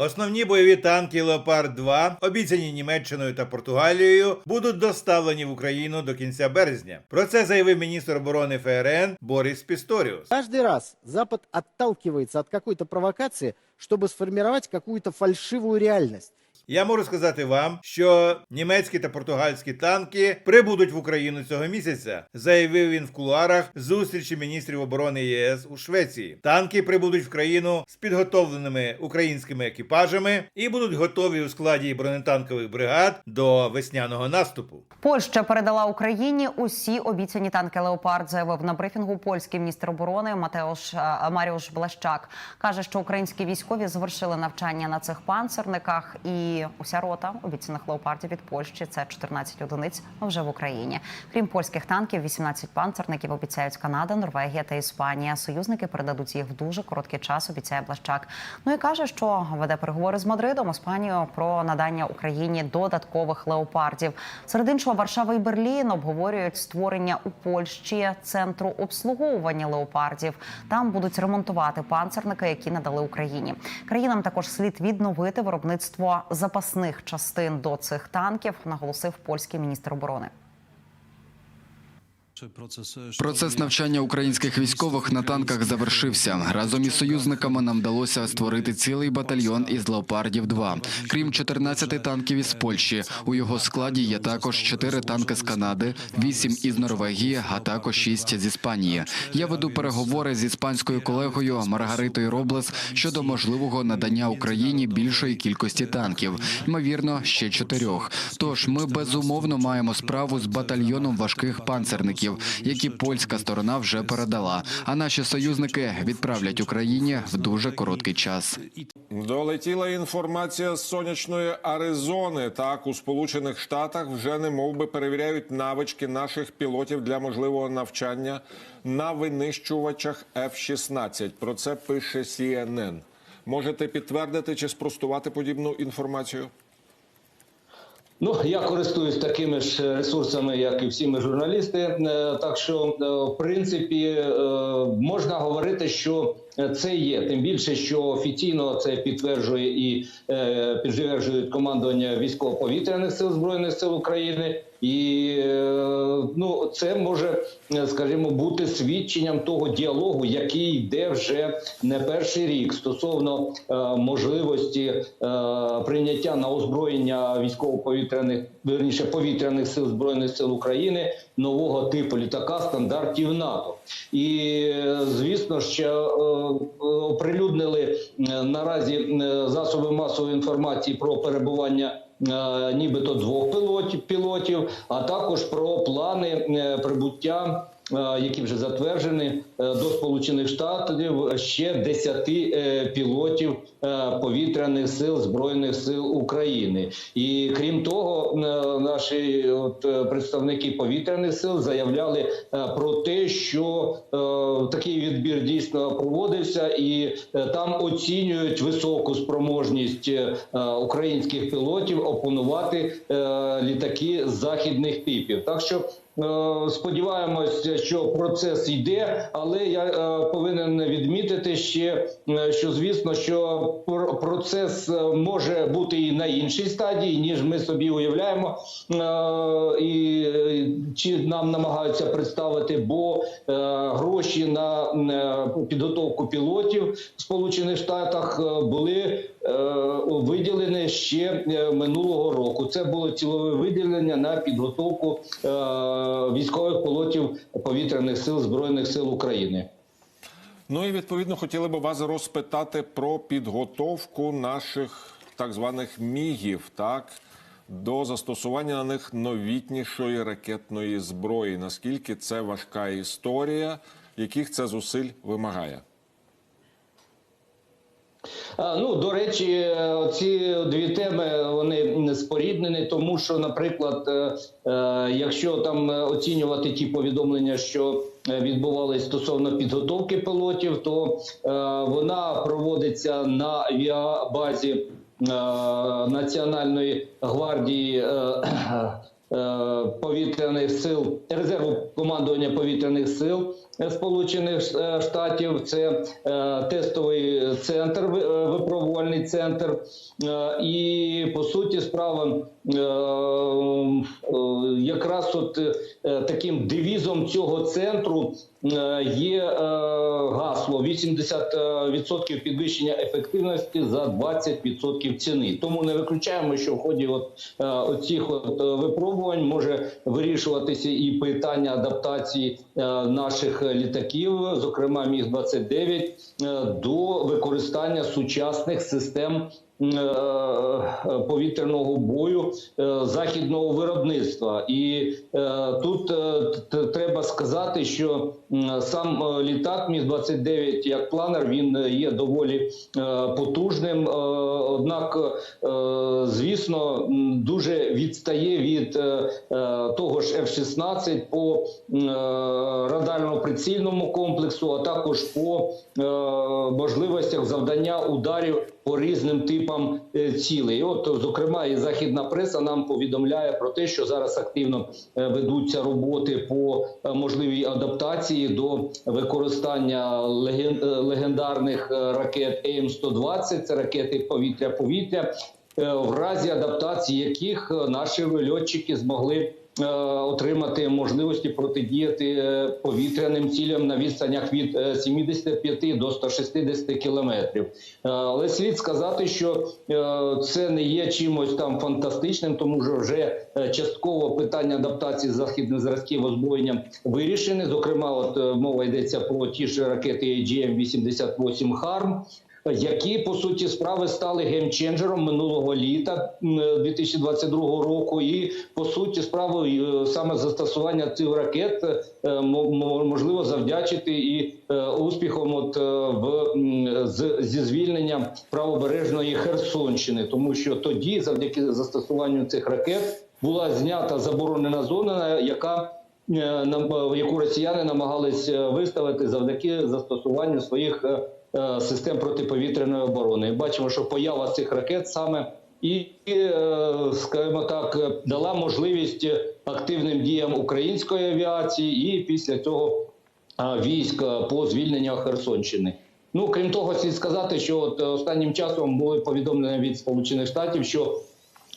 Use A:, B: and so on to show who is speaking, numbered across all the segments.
A: Основні бойові танки Леопард 2, обіцяні Німеччиною та Португалією, будуть доставлені в Україну до кінця березня. Про це заявив міністр оборони ФРН Борис Пісторіус.
B: Кожен раз Запад отталкивается от якоїсь провокації, провокации, чтобы сформировать какую-то фальшивую реальность.
A: Я можу сказати вам, що німецькі та португальські танки прибудуть в Україну цього місяця, заявив він в кулуарах зустрічі міністрів оборони ЄС у Швеції. Танки прибудуть в країну з підготовленими українськими екіпажами і будуть готові у складі бронетанкових бригад до весняного наступу.
C: Польща передала Україні усі обіцяні танки Леопард. Заявив на брифінгу польський міністр оборони Матеуш е, Маріуш Блащак. каже, що українські військові завершили навчання на цих панцерниках, і уся рота обіцяних леопардів від Польщі це 14 одиниць вже в Україні. Крім польських танків, 18 панцерників обіцяють Канада, Норвегія та Іспанія. Союзники передадуть їх в дуже короткий час. Обіцяє Блащак. Ну і каже, що веде переговори з Мадридом, Іспанією про надання Україні додаткових леопардів. Серед іншого, Варшава і Берлін обговорюють створення у Польщі центру обслуговування леопардів. Там будуть ремонтувати панцерники, які надали Україні. Країнам також слід відновити виробництво запасних частин до цих танків, наголосив польський міністр оборони.
D: Процес навчання українських військових на танках завершився. Разом із союзниками нам вдалося створити цілий батальйон із леопардів 2 Крім 14 танків із Польщі. У його складі є також 4 танки з Канади, 8 із Норвегії, а також 6 з Іспанії. Я веду переговори з іспанською колегою Маргаритою Роблес щодо можливого надання Україні більшої кількості танків. Ймовірно, ще чотирьох. Тож ми безумовно маємо справу з батальйоном важких панцерників, які польська сторона вже передала. А наші союзники відправлять Україні в дуже короткий час.
E: Долетіла інформація з сонячної Аризони. Так, у Сполучених Штатах вже не би перевіряють навички наших пілотів для можливого навчання на винищувачах F-16. Про це пише CNN. Можете підтвердити чи спростувати подібну інформацію?
F: Ну, я користуюсь такими ж ресурсами, як і всі ми журналісти. Е, Так що, е, в принципі, е, можна говорити, що це є. Тим більше, що офіційно це підтверджує і е, підтверджують командування військово-повітряних сил збройних сил України. І е, ну, це може, е, скажімо, бути свідченням того діалогу, який йде вже не перший рік стосовно е, можливості е, прийняття на озброєння військово-повітряних верніше повітряних сил збройних сил України нового типу літака стандартів НАТО. І звісно, ще е, оприлюднили е, наразі е, засоби масової інформації про перебування. Нібито двох пілотів, пілотів, а також про плани прибуття, які вже затверджені е, до Сполучених Штатів ще 10 е, пілотів е, повітряних сил збройних сил України. І крім того, е, наші от, е, представники повітряних сил заявляли е, про те, що е, такий відбір дійсно проводився, і е, там оцінюють високу спроможність е, українських пілотів опанувати е, літаки західних типів. Так що Е, Сподіваємося, що процес йде, але я е, повинен відмітити ще, е, що звісно, що пр- процес може бути і на іншій стадії, ніж ми собі уявляємо, і чи нам намагаються представити, бо гроші на підготовку пілотів в Сполучених Штатах були виділені ще минулого року. Це було цілове виділення на підготовку військових пілотів повітряних сил збройних сил України.
E: Ну і відповідно хотіли б вас розпитати про підготовку наших так званих мігів, так до застосування на них новітнішої ракетної зброї. Наскільки це важка історія, яких це зусиль вимагає?
F: Ну, до речі, ці дві теми вони споріднені, тому що, наприклад, е, е, якщо там оцінювати ті повідомлення, що відбувались стосовно підготовки пілотів, то е, вона проводиться на авіабазі Національної гвардії. Повітряних сил резерву командування повітряних сил Сполучених е, Штатів. Це е, тестовий центр, е, випробувальний центр. І по суті справа якраз от таким девізом цього центру є е, гасло 80% підвищення ефективності за 20% ціни. Тому не виключаємо, що в ході от е, оцих от е, випробувань може вирішуватися і питання адаптації е, наших літаків, зокрема міг 29 е, до використання сучасних систем е, е, повітряного бою е, західного виробництва. І е, тут е, треба сказати, що сам е, літак Міг 29 як планер він е, є доволі е, потужним. Е, Однак, е, звісно, дуже відстає від е, е, того ж F-16 по м, е, радарно-прицільному комплексу, а також по е, можливостях завдання ударів по різним типам е, цілей. От, зокрема, і західна преса нам повідомляє про те, що зараз активно е, ведуться роботи по е, можливій адаптації до використання леген- легендарних ракет АІМ-120, це ракети повітря-повітря, в разі адаптації яких наші льотчики змогли отримати можливості протидіяти е, повітряним цілям на відстанях від е, 75 до 160 кілометрів. Е, Але слід сказати, що е, це не є чимось там фантастичним, тому що вже е, частково питання адаптації західних зразків озброєння вирішені. Зокрема, от е, мова йдеться про ті ж ракети AGM-88 «Харм», які по суті справи стали геймченджером минулого літа м, 2022 року, і по суті справи е, саме застосування цих ракет е, мо- мо- можливо завдячити і е, успіхом, от в зі звільненням правобережної Херсонщини, тому що тоді, завдяки застосуванню цих ракет, була знята заборонена зона, яка яку росіяни намагались виставити завдяки застосуванню своїх систем протиповітряної оборони. Бачимо, що поява цих ракет саме і, е, скажімо так, е, дала можливість активним діям української авіації, і після цього а, військ е, по звільненню Херсонщини. Ну крім того, слід сказати, що от е, останнім часом були повідомлення від Сполучених Штатів, що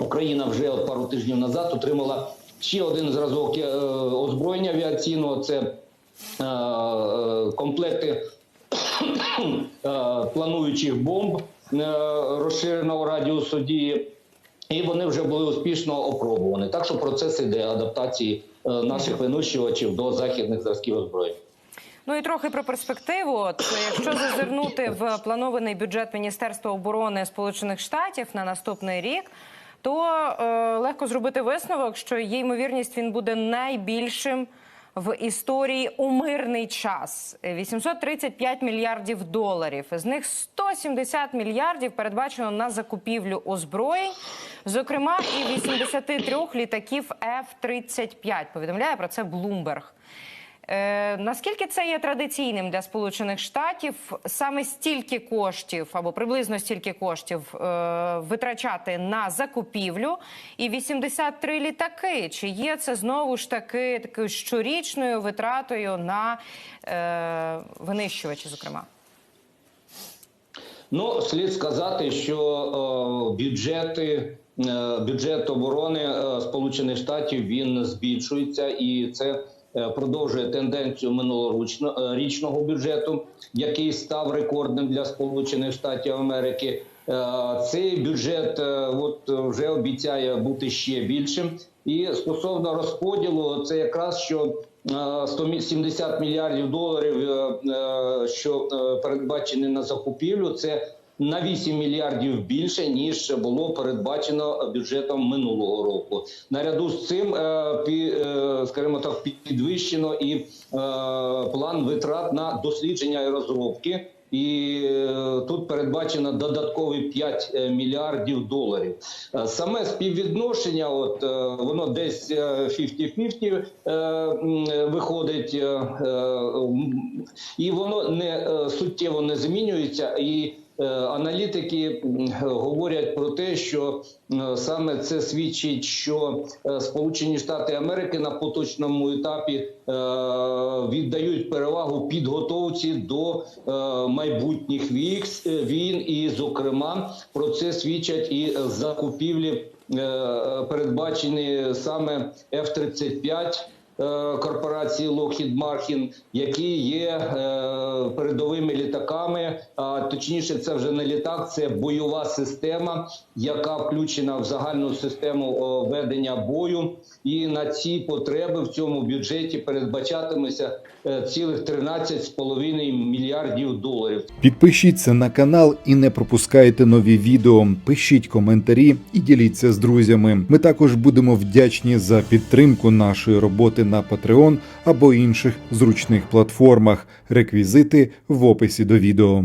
F: Україна вже пару тижнів назад отримала ще один зразок е, озброєння авіаційного. Це е, е, комплекти е, плануючих бомб е, розширеного радіусу дії. І вони вже були успішно опробувані. Так що процес іде адаптації е, наших винищувачів до західних зразків озброєння.
G: Ну і трохи про перспективу. От якщо зазирнути в планований бюджет Міністерства оборони Сполучених Штатів на наступний рік, то е, легко зробити висновок, що є ймовірність він буде найбільшим в історії у мирний час 835 мільярдів доларів. З них 170 мільярдів передбачено на закупівлю озброєнь, зокрема і 83 літаків F-35. Повідомляє про це Bloomberg. Е, наскільки це є традиційним для Сполучених Штатів саме стільки коштів або приблизно стільки коштів е, витрачати на закупівлю і 83 літаки? Чи є це знову ж таки такою щорічною витратою на е, винищувачі, зокрема?
F: Ну, слід сказати, що е, бюджети, бюджет оборони Сполучених Штатів він збільшується, і це продовжує тенденцію минулорічного бюджету, який став рекордним для Сполучених Штатів Америки. Е, Цей бюджет е, от вже обіцяє бути ще більшим. І стосовно розподілу, це якраз що е, 170 мільярдів доларів, е, е, що е, передбачені на закупівлю, це на 8 мільярдів більше ніж було передбачено бюджетом минулого року. Наряду з цим, е, е, скажімо так, підвищено і е, план витрат на дослідження і розробки. І тут передбачено додаткові 5 е, мільярдів доларів. Саме співвідношення, от воно десь е, 50-50 е, виходить, і воно не суттєво не змінюється. І Аналітики говорять про те, що е, саме це свідчить, що е, Сполучені Штати Америки на поточному етапі е, віддають перевагу підготовці до е, майбутніх е, війн, і, зокрема, про це свідчать і закупівлі, е, е, передбачені саме F-35 е, корпорації Lockheed Martin, які є е, передовими літаками. А точніше, це вже не літак, це бойова система, яка включена в загальну систему ведення бою. І на ці потреби в цьому бюджеті передбачатиметься е, цілих 13,5 мільярдів доларів.
H: Підпишіться на канал і не пропускайте нові відео. Пишіть коментарі і діліться з друзями. Ми також будемо вдячні за підтримку нашої роботи на Patreon або інших зручних платформах. Реквізити в описі до відео.